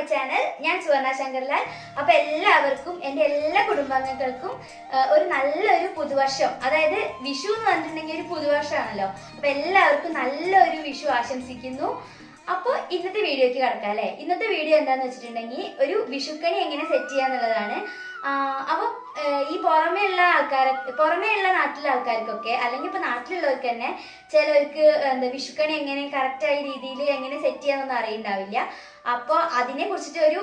My channel ഞാൻ സുവർണ ശങ്കർലാൽ അപ്പൊ എല്ലാവർക്കും എന്റെ എല്ലാ കുടുംബാംഗങ്ങൾക്കും ഒരു നല്ലൊരു പുതുവർഷം. അതായത് വിഷു എന്ന് പറഞ്ഞിട്ടുണ്ടെങ്കിൽ ഒരു പുതുവർഷമാണല്ലോ. അപ്പൊ എല്ലാവർക്കും നല്ലൊരു വിഷു ആശംസിക്കുന്നു. അപ്പോൾ ഇന്നത്തെ വീഡിയോക്ക് കിടക്കാം അല്ലേ? ഇന്നത്തെ വീഡിയോ എന്താന്ന് വെച്ചിട്ടുണ്ടെങ്കിൽ ഒരു വിഷുക്കണി എങ്ങനെ സെറ്റ് ചെയ്യാന്നുള്ളതാണ്. അപ്പം ഈ പുറമെയുള്ള ഉള്ള പുറമെയുള്ള നാട്ടിലെ ആൾക്കാർക്കൊക്കെ അല്ലെങ്കിൽ ഇപ്പൊ നാട്ടിലുള്ളവർക്ക് തന്നെ ചിലർക്ക് എന്താ വിഷുക്കണി എങ്ങനെ കറക്റ്റായ രീതിയിൽ എങ്ങനെ സെറ്റ് ചെയ്യാന്നൊന്നും അറിയണ്ടാവില്ല. അപ്പോൾ അതിനെ കുറിച്ചിട്ട് ഒരു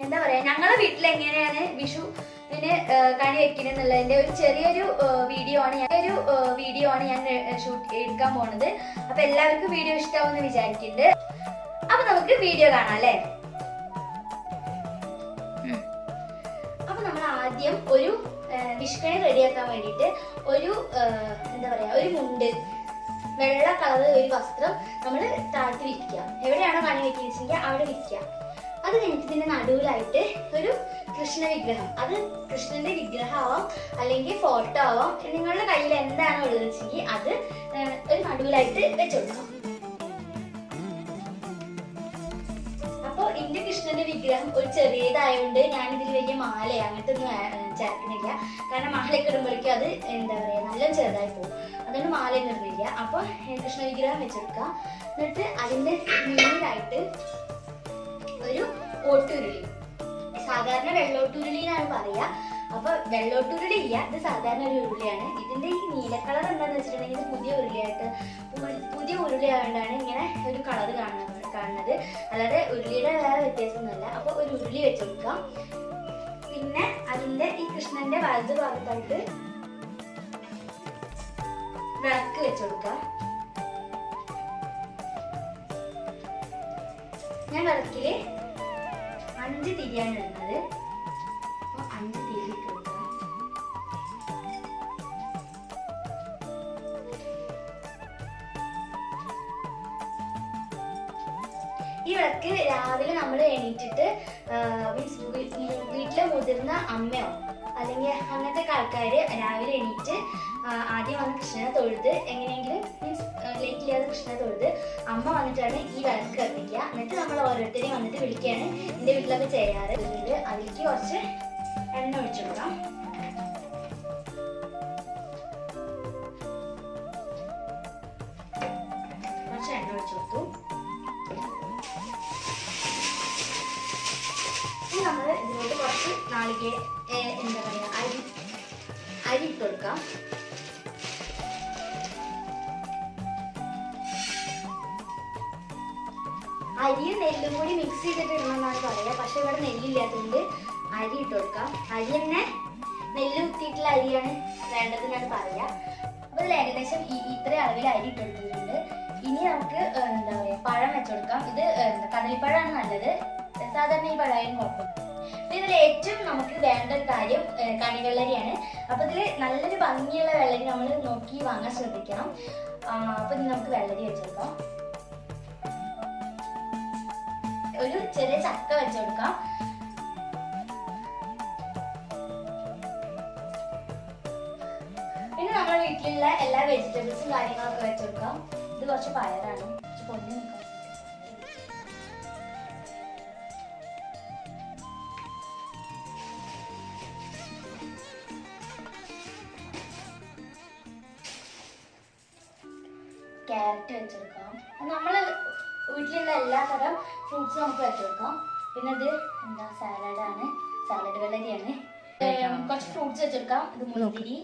എന്താ പറയാ ഞങ്ങളെ വീട്ടിൽ എങ്ങനെയാണ് വിഷു ന് കണി വെക്കുന്നുള്ളതിന്റെ ഒരു ചെറിയൊരു വീഡിയോ ആണ് ഞാൻ ഒരു വീഡിയോ ആണ് ഞാൻ ഷൂട്ട് എടുക്കാൻ പോണത്. അപ്പൊ എല്ലാവർക്കും വീഡിയോ ഇഷ്ടാവുമെന്ന് വിചാരിക്കുന്നുണ്ട് അപ്പൊ നമുക്ക് വീഡിയോ കാണാം അല്ലേ? ആദ്യം ഒരു വിഷ്കണി റെഡിയാക്കാൻ വേണ്ടിയിട്ട് ഒരു എന്താ പറയാ ഒരു മുണ്ട് വെള്ള കളർ ഒരു വസ്ത്രം നമ്മൾ താഴ്ത്തി വിരിക്കുക. എവിടെയാണോ കണി വെക്കുന്നത് അവിടെ വിരിക്കുക. അത് കഴിഞ്ഞിട്ട് ഇതിന്റെ നടുവിലായിട്ട് ഒരു കൃഷ്ണ വിഗ്രഹം. അത് കൃഷ്ണന്റെ വിഗ്രഹമാവാം അല്ലെങ്കിൽ ഫോട്ടോ ആവാം. നിങ്ങളുടെ കയ്യിൽ എന്താണോ ഉള്ളത് വെച്ചെങ്കിൽ അത് ഒരു നടുവിലായിട്ട് വെച്ചുകൊടുക്കാം അപ്പൊ വിഗ്രഹം ഒരു ചെറിയതായതുകൊണ്ട് ഞാൻ ഇതിൽ വലിയ മാല അങ്ങനത്തെ ഒന്നും ചേർക്കുന്നില്ല കാരണം മാലയൊക്കെ ഇടുമ്പോഴേക്കും അത് എന്താ പറയുക നല്ല ചെറുതായി പോകും. അതുകൊണ്ട് മാല ഇടുന്നില്ല അപ്പൊ ഏ, കൃഷ്ണ വിഗ്രഹം വെച്ചെടുക്കുക എന്നിട്ട് അതിന്റെ മുന്നിലായിട്ട് ഒരു ഓട്ടുരുളി. സാധാരണ വെള്ളോട്ടുരുളി എന്നാണ് പറയാ. അപ്പൊ വെള്ളോട്ടുരുളി ഇല്ല ഇത് സാധാരണ ഒരു ഉരുളിയാണ്. ഇതിന്റെ ഈ നീല കളർ എന്താണെന്ന് വെച്ചിട്ടുണ്ടെങ്കിൽ പുതിയ ഉരുളിയായിട്ട് പുതിയ ഉരുളി ആയതുകൊണ്ടാണ് ഇങ്ങനെ ഒരു കളർ കാണുന്നത്. കാണുന്നത് അല്ലാതെ ഉരുളിയുടെ വേറെ വ്യത്യാസമൊന്നുമില്ല. അപ്പൊ ഒരു ഉരുളി വെച്ച് കൊടുക്കാം പിന്നെ അതിന്റെ ഈ കൃഷ്ണന്റെ വലതു ഭാഗത്തായിട്ട് വിളക്ക് വെച്ച് കൊടുക്കാം ഞാൻ വിളക്കിൽ അഞ്ച് തിരിയാണ് ഇടുന്നത്. ഈ വിളക്ക് രാവിലെ നമ്മൾ എണീറ്റിട്ട് മീൻസ് വീട്ടിലെ മുതിർന്ന അമ്മയോ അല്ലെങ്കിൽ അങ്ങനത്തെ ആൾക്കാര് രാവിലെ എണീറ്റ് ആദ്യം വന്ന് കൃഷ്ണനെ തൊഴുത് എങ്ങനെയെങ്കിലും മീൻസ് ലേറ്റ് ചെയ്യാതെ കൃഷ്ണനെ തൊഴുത് അമ്മ വന്നിട്ടാണ് ഈ വിളക്ക് കത്തിക്കുക എന്നിട്ട് നമ്മൾ ഓരോരുത്തരെയും വന്നിട്ട് വിളിക്കുകയാണ്. എന്റെ വീട്ടിലൊക്കെ ചെയ്യാറ്. അതിലേക്ക് കുറച്ച് എണ്ണ ഒഴിച്ചു കൊടുക്കാം. ഇതിലോട്ട് കുറച്ച് നാളികേ എന്താ പറയാ അരി അരി ഇട്ട് കൊടുക്കാം. അരിയും നെല്ലും കൂടി മിക്സ് ചെയ്തിട്ട് ഇടണമെന്നാണ് പറയാ പക്ഷെ ഇവിടെ നെല്ലില്ലാത്തതുകൊണ്ട് അരി ഇട്ട് കൊടുക്കാം. അരി തന്നെ നെല്ല് കുത്തിയിട്ടുള്ള അരിയാണ് വേണ്ടതെന്നാണ് പറയാ അപ്പൊ ഇതിൽ ഏകദേശം ഇത്ര അളവിൽ അരി ഇട്ട് കൊടുത്തിട്ടുണ്ട്. ഇനി നമുക്ക് എന്താ പറയാ പഴം വെച്ചുകൊടുക്കാം ഇത് കദളിപ്പഴമാണ് നല്ലത്. സാധാരണ ഈ പഴമായാലും കുഴപ്പമില്ല. ഇതിൽ ഏറ്റവും നമുക്ക് വേണ്ട കാര്യം കണിവെള്ളരിയാണ്. അപ്പൊ ഇതിൽ നല്ലൊരു ഭംഗിയുള്ള വെള്ളരി നമ്മൾ നോക്കി വാങ്ങാൻ ശ്രദ്ധിക്കണം. അപ്പൊ ഇനി നമുക്ക് വെള്ളരി വെച്ചെടുക്കാം. ഒരു ചെറിയ ചക്ക വെച്ചെടുക്കാം പിന്നെ നമ്മുടെ വീട്ടിലുള്ള എല്ലാ വെജിറ്റബിൾസും കാര്യങ്ങളൊക്കെ വെച്ചെടുക്കാം ഇത് കുറച്ച് പയറാണ്. കുറച്ച് പൊന്നി നിൽക്കാം. ക്യാരറ്റ് വെച്ചെടുക്കാം നമ്മൾ വീട്ടിലുള്ള എല്ലാ തരം ഫ്രൂട്ട്സും നമുക്ക് വെച്ചെടുക്കാം. പിന്നെ ഇത് എന്താ സാലഡാണ് സാലഡ് വെള്ളരിയാണ്. കുറച്ച് ഫ്രൂട്ട്സ് വെച്ചെടുക്കാം. ഇത് മുന്തിരി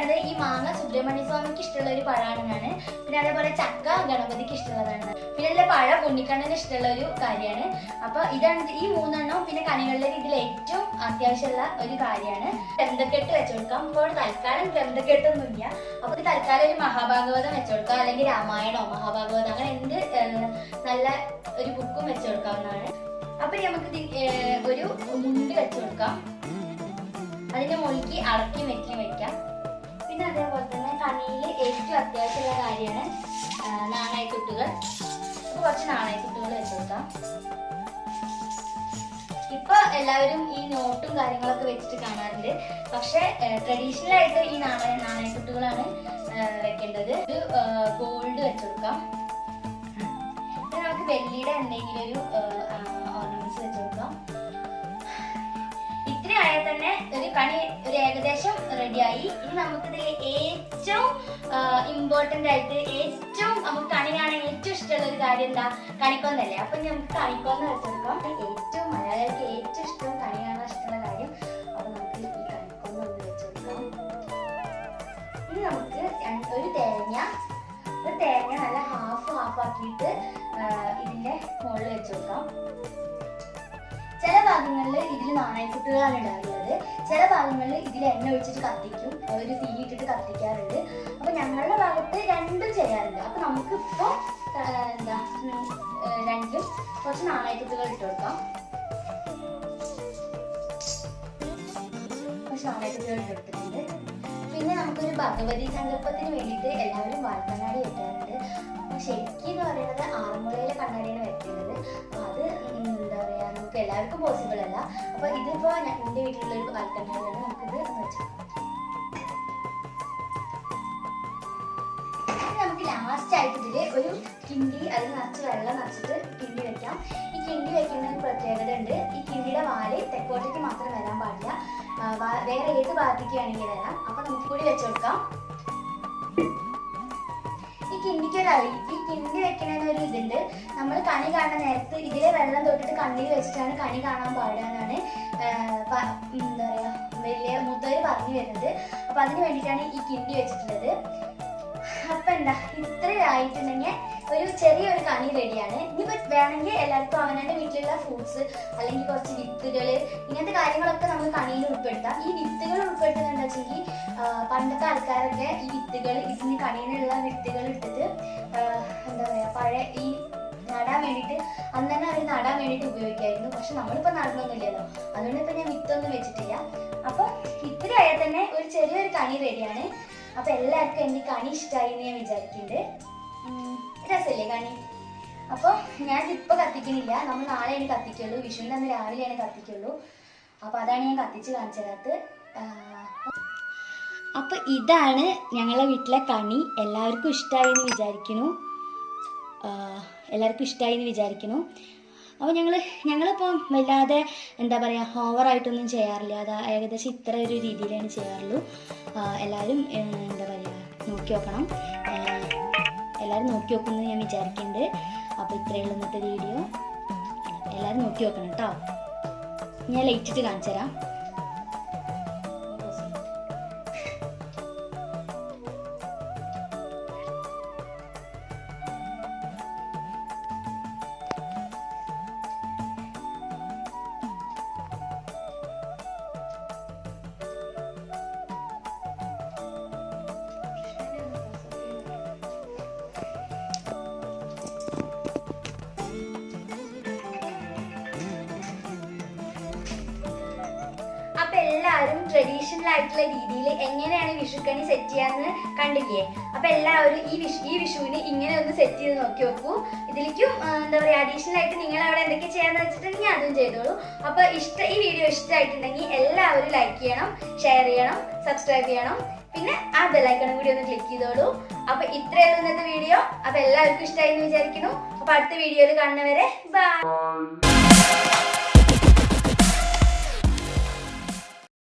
പറയുന്നത് ഈ മാങ്ങ സുബ്രഹ്മണ്യ സ്വാമിക്ക് ഇഷ്ടമുള്ള ഒരു പഴമാണെന്നാണ് പിന്നെ അതേപോലെ ചക്ക ഗണപതിക്ക് ഇഷ്ടമുള്ളതാണ്. പിന്നെ ഇതിലെ പഴം ഉണ്ണിക്കണ്ണന് ഇഷ്ടമുള്ള ഒരു കാര്യമാണ്. അപ്പൊ ഇതാണ് ഈ മൂന്നെണ്ണവും പിന്നെ കണികളിലെ ഇതിൽ ഏറ്റവും അത്യാവശ്യമുള്ള ഒരു കാര്യമാണ്. ഗ്രന്ഥക്കെട്ട് വെച്ചുകൊടുക്കാം ഇപ്പോൾ തൽക്കാലം ഗ്രന്ഥക്കെട്ടൊന്നുമില്ല അപ്പൊ തൽക്കാലം ഒരു മഹാഭാഗവതം വെച്ചുകൊടുക്കാം അല്ലെങ്കിൽ രാമായണോ മഹാഭാഗവതം അങ്ങനെ എന്ത് നല്ല ഒരു ബുക്കും വെച്ചുകൊടുക്കാവുന്നതാണ് അപ്പൊ നമുക്ക് ഒരു മുണ്ട് വെച്ചുകൊടുക്കാം അതിന്റെ മുകളിലേക്ക് അടക്കി വെക്കി വെക്കാം. പിന്നെ അതേപോലെ തന്നെ കണ്ണിയിൽ ഏറ്റവും അത്യാവശ്യമുള്ള കാര്യമാണ് നാണയക്കുട്ടുകൾ അപ്പൊ കുറച്ച് നാണയക്കുട്ടുകൾ വെച്ച് കൊടുക്കാം ഇപ്പൊ എല്ലാവരും ഈ നോട്ടും കാര്യങ്ങളൊക്കെ വെച്ചിട്ട് കാണാറുണ്ട്. പക്ഷെ ട്രഡീഷണൽ ആയിട്ട് ഈ നാണയ നാണയക്കുട്ടുകളാണ് വെക്കേണ്ടത്. ഒരു ഗോൾഡ് വെച്ചെടുക്കാം നമുക്ക് വെള്ളിയുടെ എന്തെങ്കിലും ഒരു ഇത്ര ആയാൽ തന്നെ ഒരു കണി ഒരു ഏകദേശം റെഡിയായി ഇനി നമുക്കിതിൽ ഏറ്റവും ഇമ്പോർട്ടന്റ് ആയിട്ട് ഏറ്റവും നമുക്ക് കണി കാണാൻ ഏറ്റവും ഇഷ്ടമുള്ള ഒരു കാര്യം എന്താ? കണിക്കൊന്നല്ലേ. അപ്പൊ നമുക്ക് കണിക്കൊന്ന് വെച്ചെടുക്കാം. ഏറ്റവും മലയാളികൾക്ക് ഏറ്റവും ഇഷ്ടം കണി കാണാൻ ഇഷ്ടമുള്ള കാര്യം. അപ്പൊ നമുക്ക് ഈ കണിക്കൊന്ന് ഒന്ന് വെച്ചെടുക്കാം. ഇനി നമുക്ക് ഒരു തേങ്ങ. ഒരു തേങ്ങ നല്ല ഹാഫ് ഹാഫ് ആക്കിയിട്ട് ഇതിന്റെ മുകളിൽ വെച്ച് കൊടുക്കാം ചില ഭാഗങ്ങളിൽ ഇതിൽ നാണയക്കുട്ടുകളാണ് ഉണ്ടാകുന്നത് ചില ഭാഗങ്ങളിൽ ഇതിൽ എണ്ണ ഒഴിച്ചിട്ട് കത്തിക്കും. ഒരു തീ ഇട്ടിട്ട് കത്തിക്കാറുണ്ട്. അപ്പൊ ഞങ്ങളുടെ ഭാഗത്ത് രണ്ടും ചെയ്യാറുണ്ട്. അപ്പൊ നമുക്ക് ഇപ്പോ എന്താ രണ്ടും കുറച്ച് നാണയക്കുട്ടുകൾ ഇട്ട് കൊടുക്കാം. കുറച്ച് നാണയക്കുട്ടുകൾ ഇട്ട് കൊടുത്തിട്ടുണ്ട്. പിന്നെ നമുക്കൊരു ഭഗവതി സങ്കല്പത്തിന് വേണ്ടിയിട്ട് എല്ലാവരും വാൽക്കണ്ണാടി അപ്പൊ ശരിക്കും എന്ന് പറയുന്നത് ആറന്മുളയിലെ കണ്ണാടിയാണ് എല്ലാവർക്കും പോസിബിൾ അല്ല. അപ്പൊ ഇതിപ്പോ എന്റെ വീട്ടിലുള്ള ഒരു നമുക്കിത് വെച്ചാൽ നമുക്ക് ലാസ്റ്റ് ആയിട്ട് ഇതിൽ ഒരു കിണ്ടി അത് നിറച്ച് വെള്ളം നിറച്ചിട്ട് കിണ്ടി വെക്കാം. ഈ കിണ്ടി വെക്കുന്ന ഒരു പ്രത്യേകത ഉണ്ട്. ഈ കിണ്ടിയുടെ വാൽ തെക്കോട്ടേക്ക് മാത്രം വരാൻ പാടില്ല. വേറെ ഏത് ഭാഗത്തേക്ക് വേണമെങ്കിൽ വരാം. അപ്പൊ നമുക്ക് കൂടി വെച്ച് കൊടുക്കാം ഈ കിണ്ടിക്ക് ഒരു കിണ്ടി വെക്കണതിന് ഒരു ഇതുണ്ട്. നമ്മൾ കണി കാണാൻ നേരത്ത് ഇതിലെ വെള്ളം തൊട്ടിട്ട് കണ്ണിൽ വെച്ചിട്ടാണ് കണി കാണാൻ പാടുക എന്നാണ് എന്താ പറയുക വലിയ മുത്തവര് പറഞ്ഞു വരുന്നത്. അപ്പൊ അതിന് വേണ്ടിയിട്ടാണ് ഈ കിണ്ടി വെച്ചിട്ടുള്ളത്. അപ്പൊ എന്താ ഇത്രയായിട്ടുണ്ടെങ്കിൽ ഒരു ചെറിയൊരു കണി റെഡിയാണ്. ഇനിയിപ്പോ വേണമെങ്കിൽ എല്ലാവർക്കും അവനവന്റെ വീട്ടിലുള്ള ഫ്രൂട്ട്സ് അല്ലെങ്കിൽ കുറച്ച് വിത്തുകൾ ഇങ്ങനത്തെ കാര്യങ്ങളൊക്കെ നമ്മൾ കണിയിൽ ഉൾപ്പെടുത്താം. ഈ വിത്തുകൾ ഉൾപ്പെടുത്തുന്നത് വെച്ചെങ്കിൽ പണ്ടത്തെ ആൾക്കാരൊക്കെ ഈ വിത്തുകൾ ഇതിന് കണിയിലുള്ള വിത്തുകൾ ആ, എന്താ പറയാ പഴയ ഈ നടാൻ വേണ്ടിയിട്ട് അന്ന് തന്നെ അവർ നടാൻ വേണ്ടിയിട്ട് ഉപയോഗിക്കായിരുന്നു. പക്ഷെ നമ്മളിപ്പോ നടന്നൊന്നുമില്ലല്ലോ. അതുകൊണ്ട് ഇപ്പൊ ഞാൻ വിത്തൊന്നും വെച്ചിട്ടില്ല. അപ്പൊ ഇത്ര ആയാൽ തന്നെ ഒരു ചെറിയൊരു കണി റെഡിയാണ്. അപ്പൊ എല്ലാവർക്കും എന്റെ കണി ഇഷ്ടമായി എന്ന് ഞാൻ വിചാരിക്കുന്നുണ്ട്. രസമില്ലേ കണി? അപ്പോൾ ഇപ്പൊ കത്തിക്കുന്നില്ല നമ്മൾ നാളെയാണ് കത്തിക്കുള്ളൂ. വിഷുവിന്റെ അന്ന് രാവിലെയാണ് കത്തിക്കുള്ളൂ. അപ്പൊ അതാണ് ഞാൻ കത്തിച്ച് കാണിച്ചത് അപ്പൊ ഇതാണ് ഞങ്ങളെ വീട്ടിലെ കണി എല്ലാവർക്കും ഇഷ്ടമായി എന്ന് വിചാരിക്കുന്നു എല്ലാവർക്കും ഇഷ്ടമായി എന്ന് വിചാരിക്കുന്നു. അപ്പോൾ ഞങ്ങൾ ഞങ്ങളിപ്പം വല്ലാതെ എന്താ പറയുക ഓവറായിട്ടൊന്നും ചെയ്യാറില്ല. അത് ഏകദേശം ഇത്ര ഒരു രീതിയിലാണ് ചെയ്യാറുള്ളൂ. എല്ലാവരും എന്താ പറയുക നോക്കി നോക്കണം എല്ലാവരും നോക്കി നോക്കുമെന്ന് ഞാൻ വിചാരിക്കുന്നുണ്ട്. അപ്പോൾ ഇത്രയേ ഉള്ളൂ ഇന്നത്തെ വീഡിയോ. എല്ലാവരും നോക്കി നോക്കണം കേട്ടോ. ഞാൻ ലൈറ്റിട്ട് കാണിച്ചു തരാം എല്ലാവരും ട്രഡീഷണൽ ആയിട്ടുള്ള രീതിയിൽ എങ്ങനെയാണ് വിഷുക്കണി സെറ്റ് ചെയ്യാന്ന് കണ്ടില്ലേ? അപ്പൊ എല്ലാവരും ഈ വിഷു ഈ വിഷുവിന് ഇങ്ങനെ ഒന്ന് സെറ്റ് ചെയ്ത് നോക്കി നോക്കൂ. ഇതിലേക്കും എന്താ പറയാ അഡീഷണൽ ആയിട്ട് നിങ്ങൾ അവിടെ എന്തൊക്കെ ചെയ്യാന്ന് വെച്ചിട്ടുണ്ടെങ്കിൽ ഞാൻ അതും ചെയ്തോളൂ. അപ്പൊ ഇഷ്ട ഈ വീഡിയോ ഇഷ്ടമായിട്ടുണ്ടെങ്കിൽ എല്ലാവരും ലൈക്ക് ചെയ്യണം ഷെയർ ചെയ്യണം സബ്സ്ക്രൈബ് ചെയ്യണം. പിന്നെ ആ ബെല്ലൈക്കണും കൂടി ഒന്ന് ക്ലിക്ക് ചെയ്തോളൂ. അപ്പൊ ഇത്രയുള്ള ഇന്നത്തെ വീഡിയോ അപ്പൊ എല്ലാവർക്കും ഇഷ്ടമായി എന്ന് വിചാരിക്കുന്നു. അപ്പൊ അടുത്ത വീഡിയോയിൽ കാണുന്നവരെ ബൈ